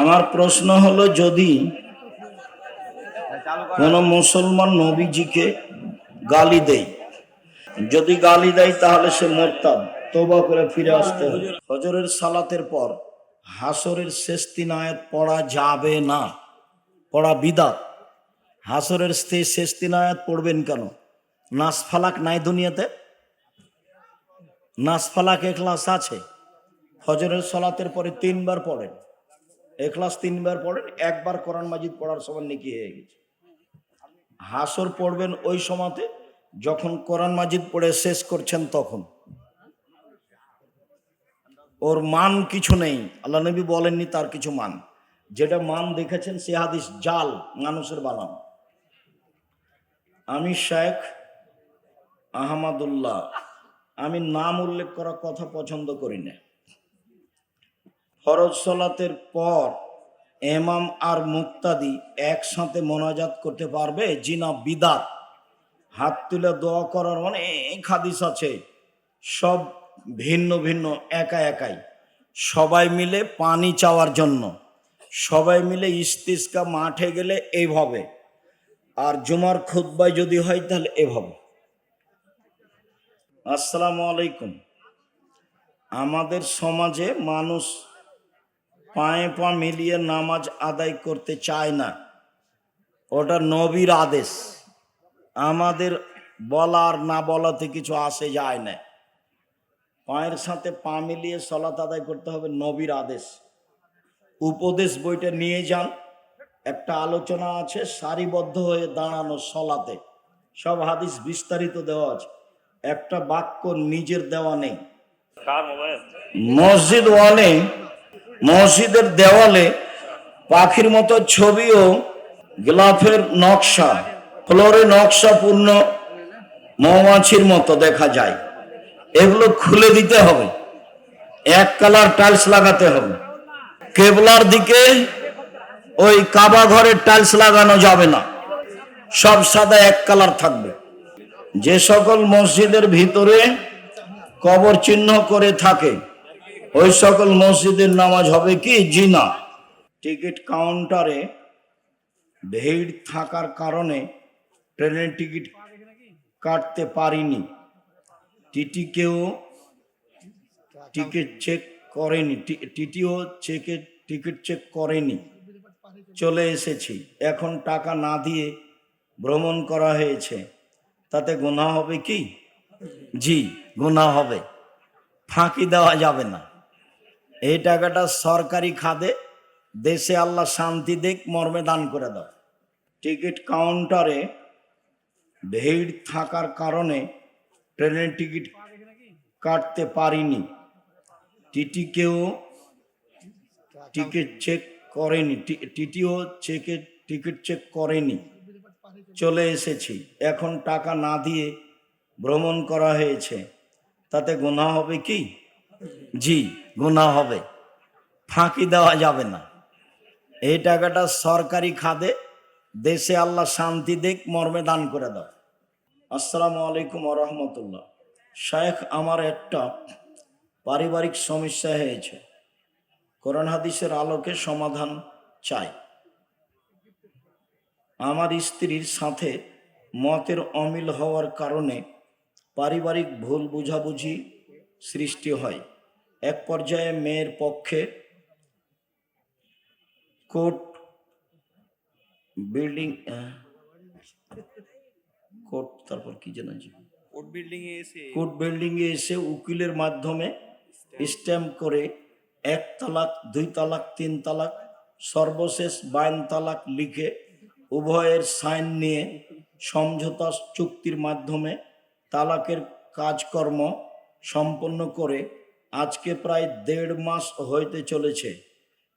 আমার প্রশ্ন হলো, যদি কোন মুসলমান নবীজিকে গালি দেয়, যদি গালি দেয় তাহলে সে মোরতাদ তোবা করে ফিরে আসতে হবে। ফজরের সালাতের পর হাসরের শেষ তিন আয়াত পড়া যাবে না, পড়া বিদাত। হাসরের শেষ তিন আয়াত পড়বেন কেন? নাস ফালাক নাই দুনিয়াতে? নাস ফালাক এখলাস আছে? ফজরের সালাতের পরে তিনবার পড়েন। এখলাস তিনবার পড়েন, একবার কোরআন মাজিদ পড়ার সময় নাকি হয়ে গেছে। হাসর পড়বেন ওই সময়তে, যখন কোরআন মাজিদ পড়ে শেষ করছেন তখন। ওর মান কিছু নেই, আল্লাহ নবী বলেননি তার কিছু মান। যেটা মান দেখেছেন, সে হাদিস জাল, মানুষের বানান। আমি শেখ আহমদুল্লাহ, আমি নাম উল্লেখ করা কথা পছন্দ করি না। ফরজ সলাতের পর এমাম আর মুক্তাদি একসাথে মোনাজাত করতে পারবে, জিনা বিদাত। হাত তুলে দোয়া করার অনেক হাদিস আছে, সব ভিন্ন ভিন্ন একা একাই। সবাই মিলে পানি চাওয়ার জন্য, সবাই মিলে ইস্তিস্কা মাঠে গেলে এইভাবে। আর জুমার খুদ্বায় যদি হয় তাহলে এভাবে। আসসালামু আলাইকুম। আমাদের সমাজে মানুষ পায়ে পা মিলিয়ে নামাজ আদায় করতে চায় না। ওটা নবীর আদেশ। আমাদের বলার না বলাতে কিছু আসে যায় না। পায়ের সাথে পা মিলিয়ে সলাত আদায় করতে হবে নবীর আদেশ। উপদেশ বইটা নিয়ে যান। একটা আলোচনা আছে সারিবদ্ধ হয়ে দাঁড়ানো সলাতে। সব হাদিস বিস্তারিত দেওয়া আছে। একটা বাক্য নিজের দেওয়া নেই। মসজিদ ওয়ালে মসজিদের দেওয়ালে পাখির মতো ছবি ও গ্লাফের নকশা, ফ্লোরে নকশা পূর্ণ মৌমাছির মতো দেখা যায়। এগুলো খুলে দিতে হবে। এক কালার টাইলস লাগাতে হবে। কেবলার দিকে ওই কাবা ঘরের টাইলস লাগানো যাবে না। সব সাদা এক কালার থাকবে। যে সকল মসজিদের ভিতরে কবর চিহ্ন করে থাকে ওই সকল মসজিদের নামাজ হবে কি? জিনা। টিকিট কাউন্টারে ভিড় থাকার কারণে ট্রেনের টিকিট কাটতে পারিনি। টিটিকেও টিকিট চেক করেনি। টিটিও চেকে, টিকিট চেক করেনি। চলে এসেছি। এখন টাকা না দিয়ে ভ্রমণ করা হয়েছে। তাতে গুণা হবে কি? জি গুণা হবে। ফাঁকি দেওয়া যাবে না। এই টাকাটা সরকারি খাদে, দেশে আল্লাহ শান্তি দিক, মর্মে দান করে দাও। টিকিট কাউন্টারে ভিড় থাকার কারণে ট্রেনের টিকিট কাটতে পারিনি। টিটিকেও টিকিট চেক করেনি টিটিও চেকে, টিকিট চেক করেনি। চলে এসেছি। এখন টাকা না দিয়ে ভ্রমণ করা হয়েছে। তাতে গুণা হবে কি? জি গুণা হবে। ফাঁকি দেওয়া যাবে না। এই টাকাটা সরকারি খাদে দেশে আল্লাহ শান্তি দিক, মর্মে দান করে দাও। আসসালামু আলাইকুম রহমতুল্লাহ। শেখ আমার একটা পারিবারিক সমস্যা হয়েছে। কোরআন হাদিসের আলোকে সমাধান চাই। আমার স্ত্রীর সাথে মতের অমিল হওয়ার কারণে পারিবারিক ভুল বুঝাবুঝি সৃষ্টি হয়। এক পর্যায়ে মেয়ের পক্ষে কোর্ট বিল্ডিং কোর্ট তারপর কি জানা যায় কোর্ট বিল্ডিং এ এসে কোর্ট বিল্ডিং এ এসে উকিলের মাধ্যমে স্ট্যাম্প করে এক তালাক দুই তালাক তিন তালাক সর্বশেষ বাইন তালাক লিখে উভয়ের সাইন নিয়ে সমঝোতা চুক্তির মাধ্যমে তালাকের কাজকর্ম সম্পন্ন করে আজকে প্রায় দেড় মাস হইতে চলেছে।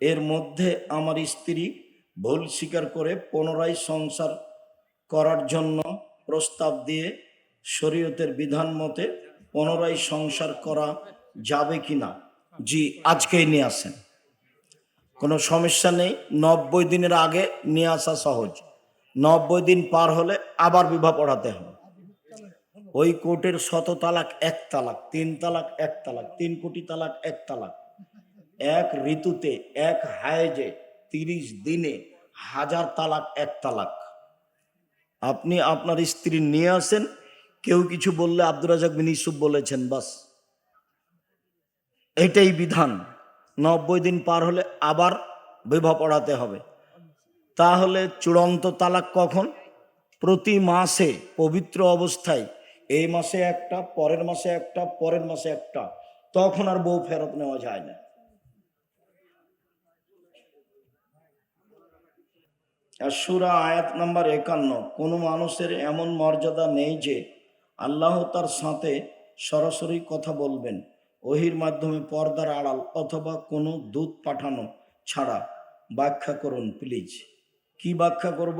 এর মধ্যে আমার স্ত্রী ভুল স্বীকার করে পুনরায় সংসার করার জন্য প্রস্তাব দিয়ে শরীয়তের বিধান মতে পুনরায় সংসার করা যাবে কিনা? জি, আজকেই নিয়ে আসেন। কোনো সমস্যা নেই, নব্বই দিনের আগে নিয়ে আসা সহজ। নব্বই দিন পার হলে আবার বিবাহ পড়াতে হবে। ওই কোর্টের শত তালাক, এক তালাক, তিন তালাক, এক তালাক, তিন কোটি তালাক, এক তালাক। এক ঋতুতে, এক হায়েজে তিরিশ দিনে হাজার তালাক, এক তালাক। আপনি আপনার স্ত্রী নিয়ে আসেন, কেউ কিছু বললে আব্দুর রাজাক বিন ইসুফ বলেছেন, বাস। এটাই বিধান। নব্বই দিন পার হলে আবার বিবাহ পড়াতে হবে। তাহলে চূড়ান্ত তালাক কখন? প্রতি মাসে পবিত্র অবস্থায় এই মাসে একটা, পরের মাসে একটা, পরের মাসে একটা, তখন আর বউ ফেরত নেওয়া যায় না। সুরা আয়াত নাম্বার একান্ন, কোনো মানুষের এমন মর্যাদা নেই যে আল্লাহ তার সাথে সরাসরি কথা বলবেন, ওহির মাধ্যমে পর্দার আড়াল অথবা কোনো দূত পাঠানো ছাড়া। ব্যাখ্যা করুন প্লিজ কি ব্যাখ্যা করব?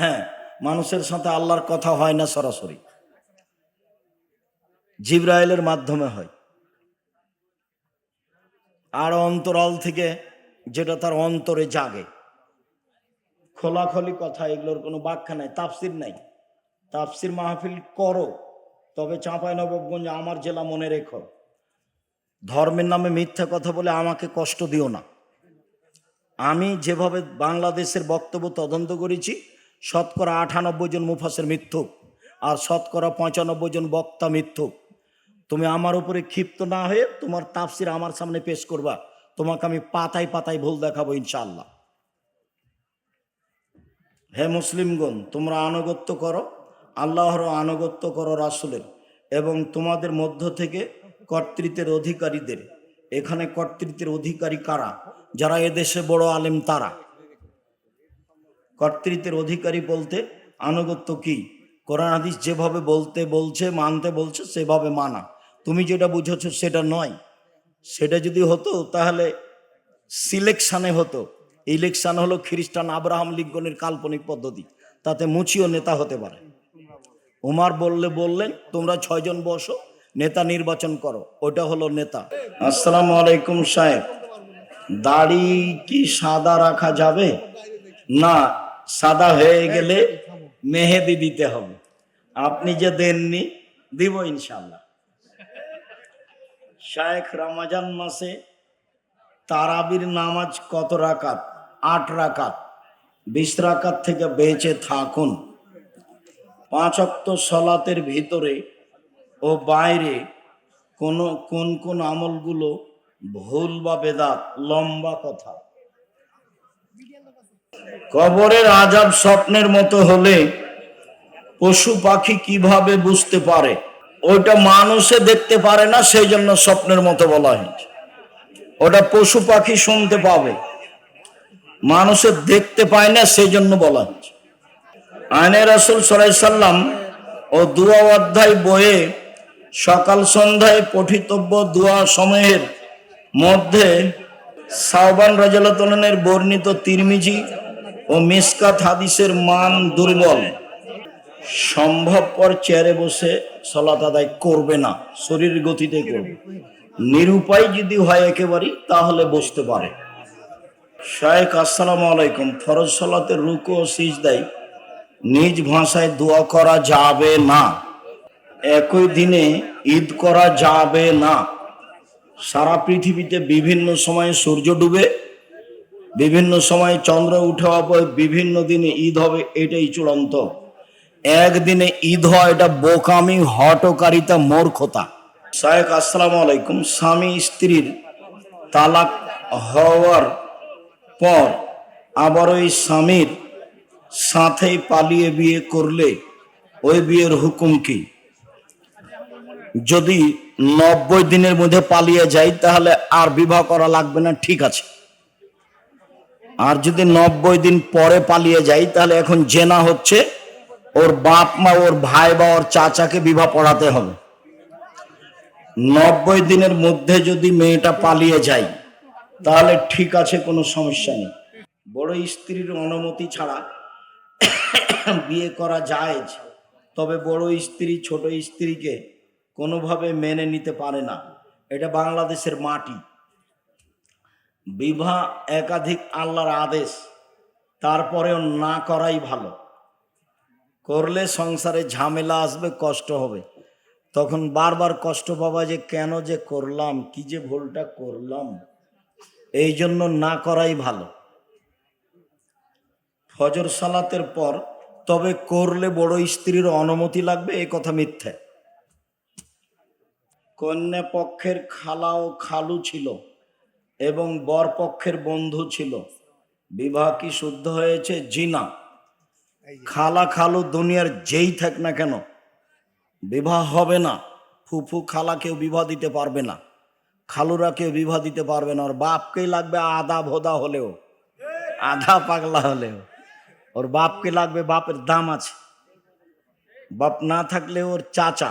হ্যাঁ মানুষের সাথে আল্লাহর কথা হয় না সরাসরি। জিব্রাইলের মাধ্যমে হয়। আর অন্তরাল থেকে যেটা তার অন্তরে জাগে। খোলাখলি কথা, এগুলোর কোনো ব্যাখ্যা নাই, তাফসির নাই। তাফসির মাহফিল করো, তবে চাঁপাই নবাবগঞ্জ আমার জেলা মনে রেখো। ধর্মের নামে মিথ্যা কথা বলে আমাকে কষ্ট দিও না। আমি যেভাবে বাংলাদেশের বক্তব্য তদন্ত করেছি, শতকরা আটানব্বই জন মুফাসের মিথ্যুক আর শতকরা পঁচানব্বই জন বক্তা মিথ্যুক তুমি আমার উপরে ক্ষিপ্ত না হয়ে তোমার তাফসির আমার সামনে পেশ করবা। তোমাকে আমি পাতায় পাতায় ভুল দেখাবো ইনশাআল্লাহ। হে মুসলিমগণ, তোমরা আনুগত্য করো, আল্লাহর আনুগত্য করো রাসুলের এবং তোমাদের মধ্য থেকে কর্তৃত্বের অধিকারীদের। এখানে কর্তৃত্বের অধিকারী কারা? যারা এদেশে বড় আলেম তারা। কর্তৃত্বের অধিকারী বলতে আনুগত্য কি? কোরআন হাদিস যেভাবে বলতে বলছে, মানতে বলছে, সেভাবে মানা। তুমি যেটা বুঝেছ সেটা নয়। সেটা যদি হতো, তাহলে সিলেকশানে হতো। ইলেকশান হলো খ্রিস্টান আব্রাহাম লিঙ্কনের কাল্পনিক পদ্ধতি। তাতে মুচিও নেতা হতে পারে। উমার বললে বললেন, তোমরা ছয়জন বসো, নেতা নির্বাচন করো। ওটা হলো নেতা। আসসালামু আলাইকুম, সাহেব। দাড়ি কি সাদা রাখা যাবে? না, সাদা হয়ে গেলে মেহেদি দিতে হবে। আপনি যে দেননি, দিব ইনশাল্লাহ শায়েখ রমাজান মাসে তারাবির নামাজ কত রাকাত? আট রাকাত। বিশ রাকাত থেকে বেঁচে থাকুন। পাঁচ অক্ত সলাতের ভিতরে ও বাইরে কোন কোন কোন আমলগুলো ভুল বা বেদাত? লম্বা কথা। কবরের আজাব স্বপ্নের মতো হলে পশু পাখি কীভাবে বুঝতে পারে? ওইটা মানুষে দেখতে পারে না সেই জন্য স্বপ্নের মতো বলা হয়েছে। ওটা পশু পাখি শুনতে পাবে। মানুষে দেখতে পায় না সেই জন্য বলা হচ্ছে আইনে রাসুল সরাই সাল্লাম ও দুয়া অধ্যায় বইয়ে সকাল সন্ধ্যায় পঠিতব্য দুয়া সময়ের মধ্যে সাহবান রাজালতনের বর্ণিত তিরমিজি ও মিসকাত হাদিসের মান দুর্বল। সম্ভবপর চেয়ারে বসে সলাত আদায় করবে না, শরীর গতিতে করবে। নিরুপায় যদি হয় একেবারেই, তাহলে বসতে পারে। শায়েক আসসালামু আলাইকুম। ফরজ সলাতের রুকু ও সিজদাই নিজ ভাষায় দোয়া করা যাবে না। একই দিনে ঈদ করা যাবে না। সারা পৃথিবীতে বিভিন্ন সময়ে সূর্য ডুবে, বিভিন্ন সময়ে চন্দ্র উঠে হবে বিভিন্ন দিনে ঈদ হবে, এটাই চূড়ান্ত। একদিনে ঈদ হয়, এটা বোকামি হটকারিতা মূর্খতা। শায়েক আসসালামু আলাইকুম। স্বামী, স্ত্রীর তালাক হওয়ার পর আবার ওই স্বামীর সাথেই পালিয়ে বিয়ে করলে ওই বিয়ের হুকুম কি? যদি নব্বই দিনের মধ্যে পালিয়ে যাই তাহলে আর বিবাহ করা লাগবে না, ঠিক আছে। আর যদি নব্বই দিন পরে পালিয়ে যাই তাহলে এখন জেনা হচ্ছে ওর বাপ মা, ওর ভাই বা ওর চাচাকে বিবাহ পড়াতে হবে। নব্বই দিনের মধ্যে যদি মেয়েটা পালিয়ে যায়, তাহলে ঠিক আছে, কোনো সমস্যা নেই। বড় স্ত্রীর অনুমতি ছাড়া বিয়ে করা যায় তবে বড় স্ত্রী, ছোট স্ত্রীকে কোনোভাবে মেনে নিতে পারে না। এটা বাংলাদেশের মাটি। বিবাহ একাধিক আল্লাহর আদেশ, তারপরেও না করাই ভালো। করলে সংসারে ঝামেলা আসবে, কষ্ট হবে। তখন বারবার কষ্ট পাবা যে, কেন যে করলাম, কি যে ভুলটা করলাম। এই জন্য না করাই ভালো। ফজর সালাতের পর তবে করলে বড় স্ত্রীর অনুমতি লাগবে এ কথা মিথ্যে। কন্যা পক্ষের খালা ও খালু ছিল এবং বর পক্ষের বন্ধু ছিল। বিবাহ কি শুদ্ধ হয়েছে? জি না। খালা খালু দুনিয়ার যেই থাক না কেন বিবাহ হবে না। ফুফু খালা কেউ বিবাহ দিতে পারবে না খালুরা কেউ বিবাহ দিতে পারবে না। ওর বাপকেই লাগবে আধা ভোদা হলেও আধা পাগলা হলেও। ওর বাপকে লাগবে বাপের দাম আছে। বাপ না থাকলে ওর চাচা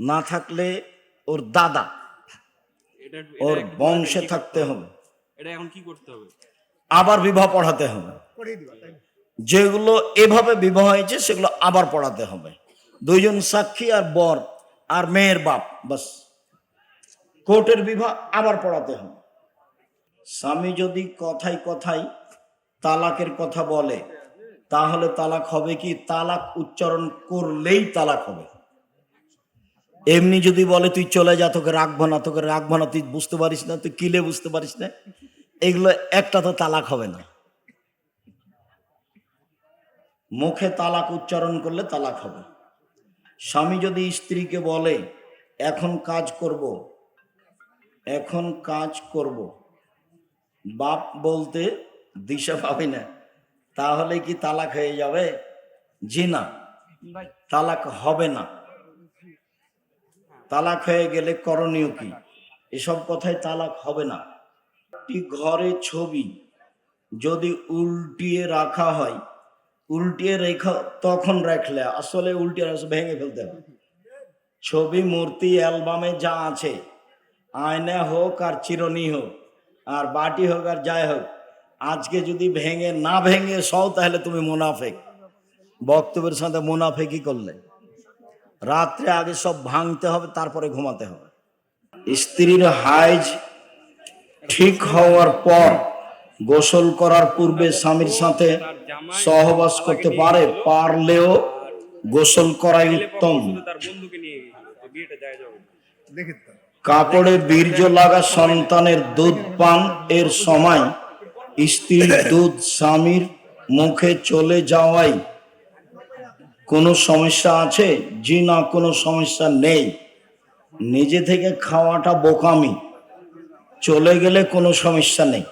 না থাকলে ওর দাদা। ওর বংশে থাকতে হবে। এটা এখন কি করতে হবে? আবার বিবাহ পড়াতে হবে। যেগুলো এভাবে বিবাহ হয়েছে, সেগুলো আবার পড়াতে হবে। দুইজন সাক্ষী আর বর আর মেয়ের বাপ, বাস। কোর্টের বিবাহ আবার পড়াতে হবে। স্বামী যদি কথাই কথাই তালাকের কথা বলে, তাহলে তালাক হবে কি? তালাক উচ্চারণ করলেই তালাক হবে। এমনি যদি বলে, তুই চলে যা, তোকে রাখব না, তোকে রাখব না, তুই বুঝতে পারিস না, তুই কিলে বুঝতে পারিস না? এগুলো একটা তো তালাক হবে না। মুখে তালাক উচ্চারণ করলে তালাক হবে। স্বামী যদি স্ত্রীকে বলে এখন কাজ করব এখন কাজ করব। বাপ বলতে দিশা পাবি না। তাহলে কি তালাক হয়ে যাবে? জি না। তালাক হবে না। তালাক হয়ে গেলে করণীয় কি? এসব কথায় তালাক হবে না। একটি ঘরে ছবি যদি উল্টিয়ে রাখা হয় উল্টিয়ে রেখা, তখন রাখলে। আসলে উল্টিয়ে ভেঙে ফেলতে হবে। ছবি, মূর্তি, অ্যালবামে যা আছে, আয়না হোক আর চিরনি হোক, আর বাটি হোক আর যাই হোক, আজকে যদি ভেঙে না ভেঙে সও, তাহলে তুমি মুনাফেক। বক্তব্যের সাথে মুনাফেকি করলে। রাত্রে আগে সব ভাঙতে হবে, তারপরে ঘুমাতে হবে। স্ত্রীর হাইজ ঠিক হওয়ার পর গোসল করার পূর্বে স্বামীর সাথে সহবাস করতে পারে, পারলেও গোসল করাই উত্তম। কাপড়ে বীর্য লাগা সন্তানের দুধ পান এর সময় স্ত্রীর দুধ স্বামীর মুখে চলে যাওয়াই কোনো সমস্যা আছে? জি না, কোনো সমস্যা নেই। নিজে থেকে খাওয়াটা বোকামি। চলে গেলে কোনো সমস্যা নেই।